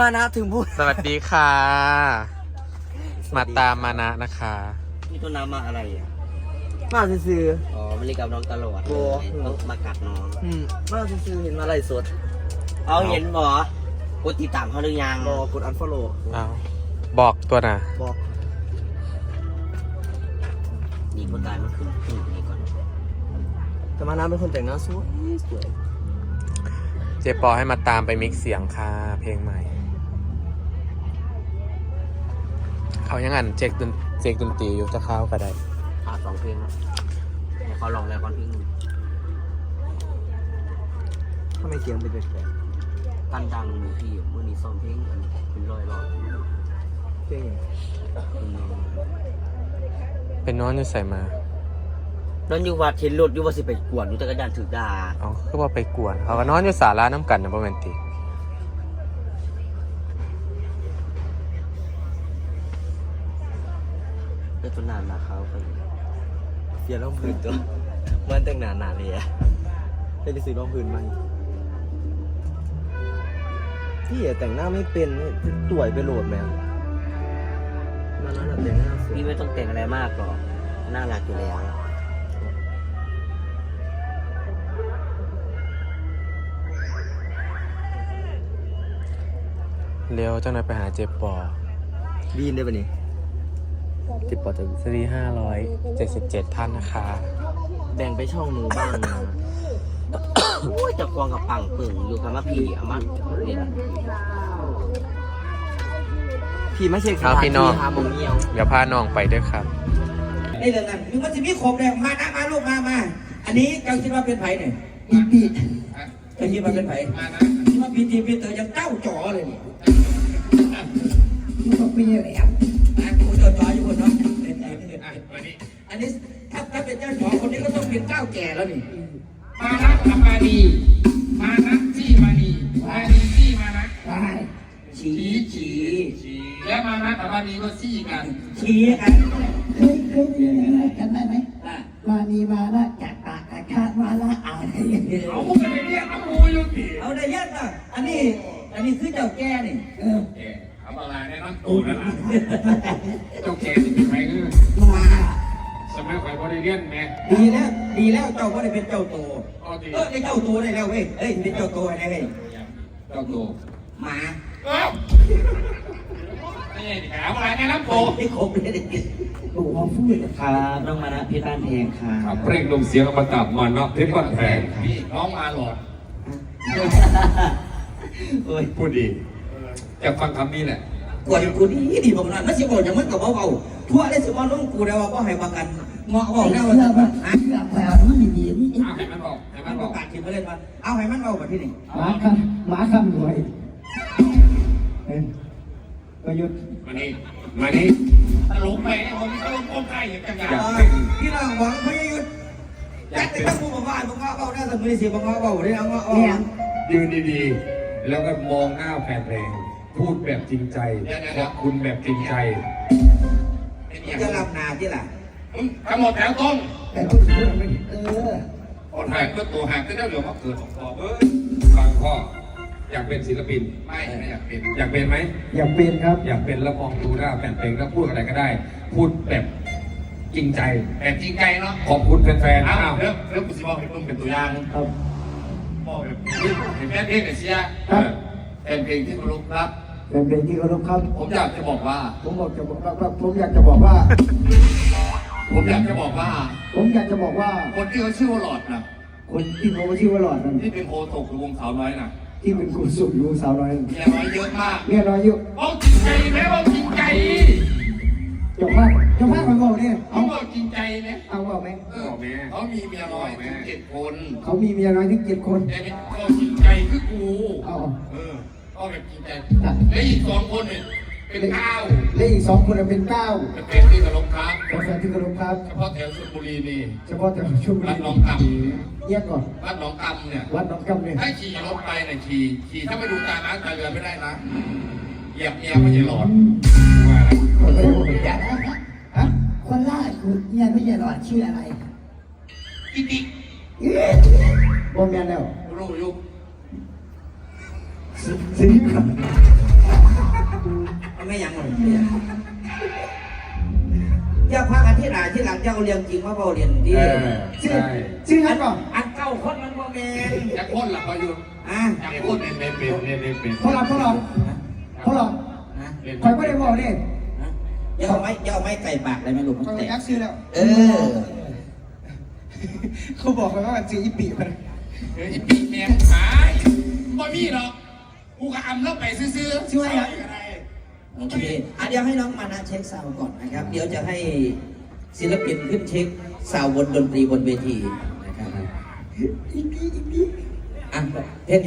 มานะถึงพูดสวัสดีค่ะ มาตามมานะนะคะ นี่ต้นน้ำมาอะไรอะ มาซื้อ อ๋อมันเล่นกับน้องตลอดโอ้ ต้องมากัดน้อง ๆอืมมาซื้อๆเห็นมาไล่สดเอาเห็นบ่กดติดตามเขาหรือยังบอกกดอันฟอลโล่เอาบอกตัวน่ะ บอกนี่คนตายมันขึ้นขึ้นนี่ก่อนแต่มานะเป็นคนแต่งหน้าสวยสวยเจปอให้มาตามไปมิกซ์เสียงค่ะ เพลงใหม่ เขายังอันเจ็กดนเจ็กดนตรีอยู่จะเข้าก็ได้ขาดสองเพลงแล้วให้เขาลองแล้วก่อนเพลงหนึ่งทำไมเสียงเป็นแปลกกันดังมือพี่มื่อนี้ซ้อมเพลงอันเป็นร้อยรอบๆเพลงอย่างอืมเป็นนอนอยู่ใส่มานั่นอยู่วัดเห็นรถอยู่ว่าสิไปกวนอยู่แต่กระดานถือดาเอาคือว่าไปกวนเขาก็นอนอยู่สาราน้ำกันนะประมาณตี เดี๋ยวต้นน้ำมาเขาไป เสียร้องพื้นตัวมันแต่งหนาหนาเลยอะเป็นสีร้องพื้นมันพี่อะแต่งหน้าไม่เป็นต่วยไปโหลดแมวมานั้นอะแต่งหน้าสวยพี่ไม่ต้องแต่งอะไรมากหรอกน่ารักอยู่แล้วเร็วจังเลยไปหาเจปอบีนได้ปะนี่ ติดปอจะสวัสดีห้าร้อยเจ็ดสิบเจ็ดท่านนะคะ แบ่งไปช่องหนูบ้างนะโอ้ยจะกวางกับปังปึ่งอยู่กับมาพี่เอามาเรียนพี่ไม่ใช่เอาพี่น้องหาหมงเงียวเดี๋ยวพาน้องไปด้วยครับในเรื่องนั้นมึงมันจะมีครบเลยมานะมาลูกมามาอันนี้เจ้าคิดว่าเป็นไผ่เนี่ยปีปีเจ้าคิดว่าเป็นไผ่คิดว่าพีทีพีเตอร์ยังเก้าจ่อเลยนี่มันก็ปีแหลมอะ นนี้ถ้าถ้าเป็นเจ้าจ่อคนนี้ก็ต้องเป็นเจ้าแก่แล้วนี่มานะกับมาดีมานะที่มาดีมาดีที่มานะตายฉีฉีและมานะกับมาดีก็ซี่กันฉีกันเคยเคยเรียนอะไรกันได้ไหมมานีมาละจากปากจากคาดมาละอะไรอย่างเงี้ยเอาพวกกันไปเรียกเอาปูอยู่ดิเอาได้ยัดอะอันนี้อันนี้คือเจ้าแก่นี่เออเอ๊ะเอาอะไรแนะนำตัวนั่นล่ะเจ้าแก่ที่ สมัยใครบ่ได้เรียนแม่ดีแล้วดีแล้วเจ้าก็ได้เป็นเจ้าโตก็ดีเออได้เจ้าโตได้แล้วเว้ยเอ้ยเป็นเจ้าโตได้เว้ยเจ้าโตหมาเอ้านี่ถามอะไรแนะนำตัวไม่ครบเลยตัวของพูดครับน้องมานะพี่บ้านแพงค่ะครับเปล่งลมเสียงอมตะมันเนาะเพชรบ้านแพงพี่น้องมาหลอดโอ้ยพูดดีอยากฟังคำนี้แหละกวนกูดีดีบอกนั่นมันสิบอกอย่างมันกับเบาๆทั่วได้สิว่าน้องกูได้ว่าบ่ให้ประกัน เงาะบอกแล้วว่าว่าฮะเชื่อแผลมันดีๆนี่เอาให้มันบอกให้มัมันนปบอระกกาศกินมาเลยมาเอาให้มันเบาแบบที่นี่หมาคำหมาคำรวยประยุทธ์มานี่มานี่ตลกไปเนี่ยผมตลกโกงไก่อย่างจังอยากๆเป็นพี่น้องหวังพยยุทธ์จัดแต่ตั้งผู้บอกว่าบอกว่าเบาได้แต่มือสิบอกว่าเบาได้เอาเงาเนี่ยยืนดีๆ แล้วก็มองหน้าแฟนเพลง พูดแบบจริงใจ ขอบคุณแบบจริงใจ จะรับนาที่ล่ะ ทั้งหมดแถวตรงแต่ต้องพูดไม่เอออดหายก็ตัวหายก็ได้เหลือมาเกิดของพ่อเอ้ยฟังพ่ออยากเป็นศิลปิน ไม่ไม่อยากเป็น อยากเป็นไหม อย่าเป็นครับ อยากเป็นแล้วมองดูหน้าแฟนเพลงแล้วพูดอะไรก็ได้ พูดแบบจริงใจแต่จริงใจเนาะขอบคุณแฟนๆอ้าอ้าววเริ่มเริ่มกูสิบอกให้เพิ่มเป็นตัวอย่างครับบอกแบบเห็นแม่เพลงไอ้เสียครับเป็นเพลงที่เคารพครับเป็นเพลงที่เคารพครับ ผมอยากจะบอกว่า ผมบอกจะบอกว่าผมอยากจะบอกว่า ผมอยากจะบอกว่า ผมอยากจะบอกว่า คนที่เขาชื่อว่าหลอดนะคนที่เขาชื่อว่าหลอดนั้นที่เป็นโอตกหรือวงสาวน้อยน่ะ ที่เป็นคุณสุอยู่สาวน้อยเมียน้อยเยอะมากเมียน้อยอยู่เอาจริงใจไหมว่าจริงใจเจ้าภาพเจ้าภาพคนบอกเนี่ยเขาเอาบอกจริงใจไหมเอาว่าไหมเออเขามีเมียน้อยถึงเจ็ดคน เขามีเมียน้อยถึงเจ็ดคนแต่เป็นเขาจริงใจคือกูเอาเออเอาแบบจริงใจและอีกสองคนเนี่ย เป็นเก้าและอีกสองคนเป็นเก้าเป็นเป็นที่กระลงครับกาแฟที่กระลงครับ เฉพาะแถวชลบุรีนี่เฉพาะแต่ช่วงวัดหนองกเยี่ยก่อนำวัดหนองกำเนี่ยวัดน้องกำเนี่ยถ้าขี่รถไปเนี่ยขี่ขี่ถ้าไม่ดูตาน้ำตาเรือไม่ได้นะเหยียบเมียไม่ใช่หลอดว่าอะไรคนละคนจัดฮะคนล่าสุดเนี่ยไม่ใช่หลอดชื่ออะไรกิ๊กกิ๊กบอมแมนแล้วรู้อยู่สิสิครับ เไม่ยังเลยเจ้าพักอาทิตย์หน้าที่หลังเจ้าเอาเรียนจริงว่าเบาเรียนดีเออชื่อใช่ชื่อนั้นก่อนอันเก้าคนมันบ่แม่นจะพ่นหลับประยุทธ์อะจะพ่นเป็นเป็นเป็นเป็นเป็นเป็นพวกเราพวกเราพวกเราฮะคอยไม่ได้บอกเนี่ยฮะอย่าเอาไม้อย่าเอาไม้ไก่ปากเลยไหมลูกมันคอยแตกยักซื้อแล้วเออเขาบอกเลยว่ามันซื้ออีปีมันเฮ้ยปีแมงขายบ่มีหรอกกูก็อำแล้วไปซื้อๆช่วยอะ โอเคอะเดี๋ยวให้น้องมานะเช็คซาวด์ก่อนนะครับ เดี๋ยวจะให้ศิลปินขึ้นเช็คซาวด์บนดนตรีบนเวทีนะครับอีปีอีปีอะเพชร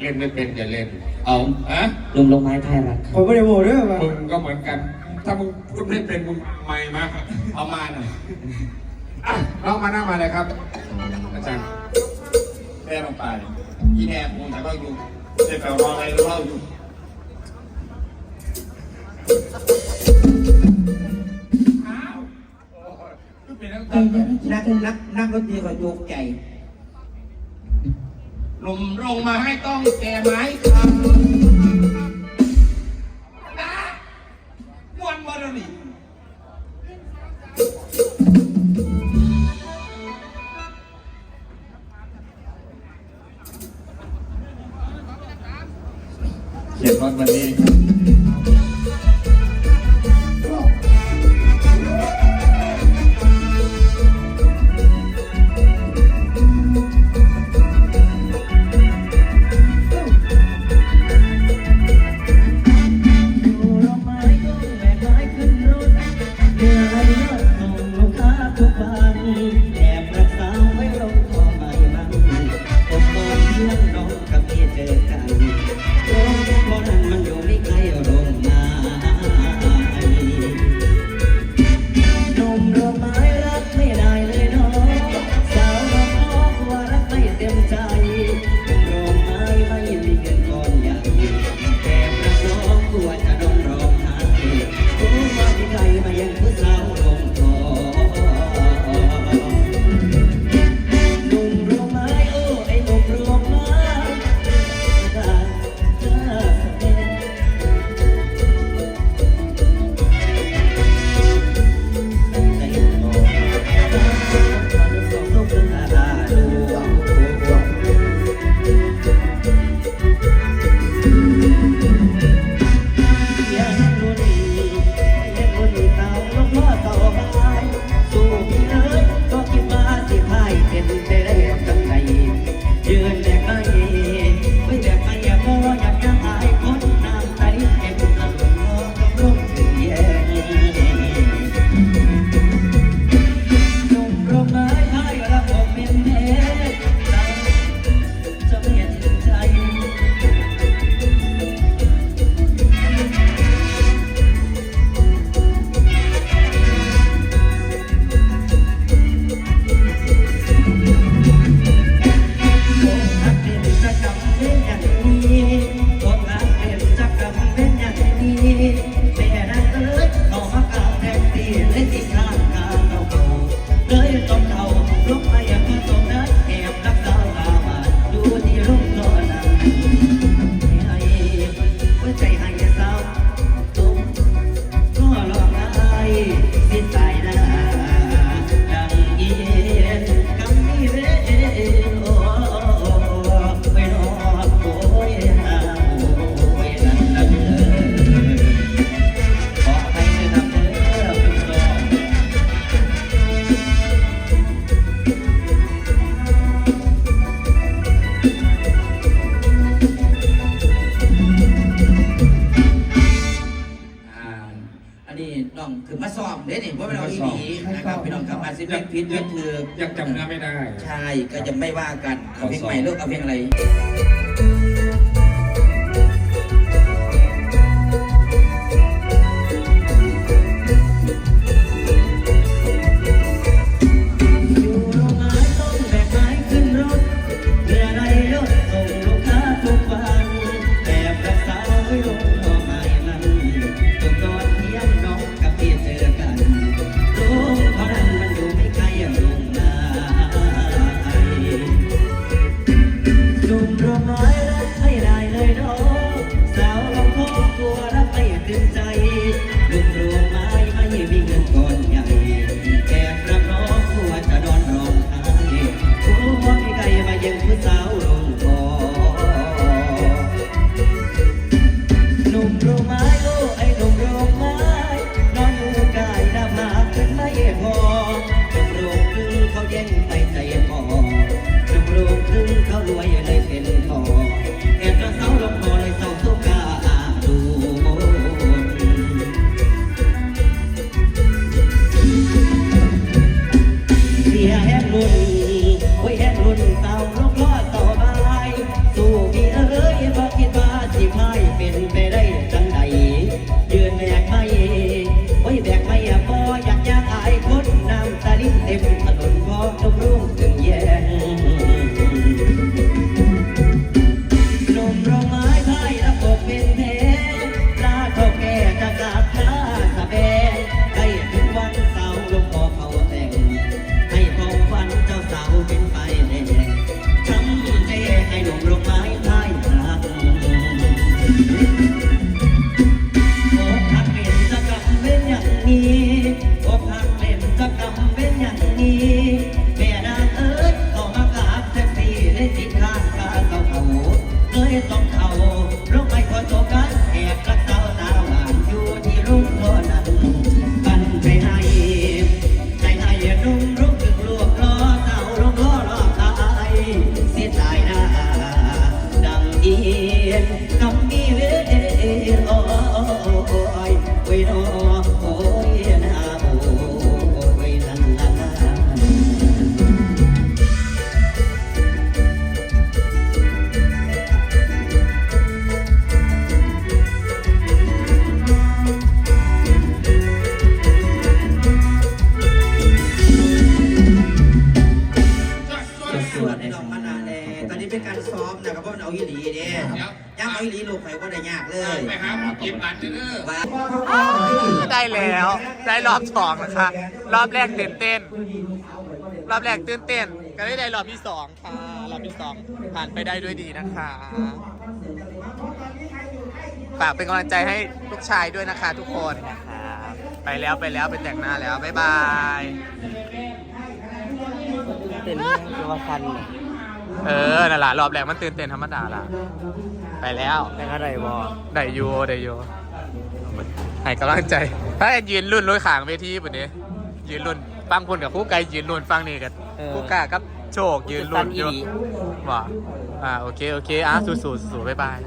เล่นไม่เป็นอย่าเล่น เอาฮะลงลงไม้ไทยรัฐผมไม่ได้บอกด้วยว่ามึงก็เหมือนกัน ถ้ามึงพูดไม่เป็นมึงไม่มาเอามาหน่อยอะน้องมาหน้ามาเลยครับ อาจารย์แม่ลงไปอีแนบคงจะก็อยู่เจ็บแปลว่าอะไรเล่าอยู่ อ้าวโอ้ยเป็นน้ำใจตาเย็นนักนักนักดนตรีก็โยกใจลมลงมาให้ต้องแก่ไม้ครับ อย่ ถือยังจำเนื้อไม่ได้ ใช่ก็จะไม่ว่ากันเอาเพลงใหม่เลิกเอาเพลงอะไร ย่างเอาอีหลีลูกไผ่ก็ได้ยากเลยไปหาหมอกินบัตรเด้อว่าได้แล้วได้รอบสองนะคะรอบแรกตื่นเต้นรอบแรกตื่นเต้นก็ได้ได้รอบที่สองค่ะรอบที่สองผ่านไปได้ด้วยดีนะคะฝากเป็นกำลังใจให้ลูกชายด้วยนะคะทุกคนไปแล้วไปแล้วไปแต่งหน้าแล้วบ๊ายบายเต้นยังคือว่าคันน่ะ เออนั่นแหละรอบแรกมันตื่นเต้นธรรมดาละไปแล้วแต่ก็ได้บ่ได้อยูได้อยูให้กำลังใจถ้ายืนรุ่นรถขางเวทีปุ่นนี้ยืนรุ่นฟังคนกับคู่ไกลยืนรุ่นฟังนี่กับคู่กล้ากับโชคยืนรุ่นอยู่ว่าอ่าโอเคโอเคอะสู้สู้สู้บ๊ายบาย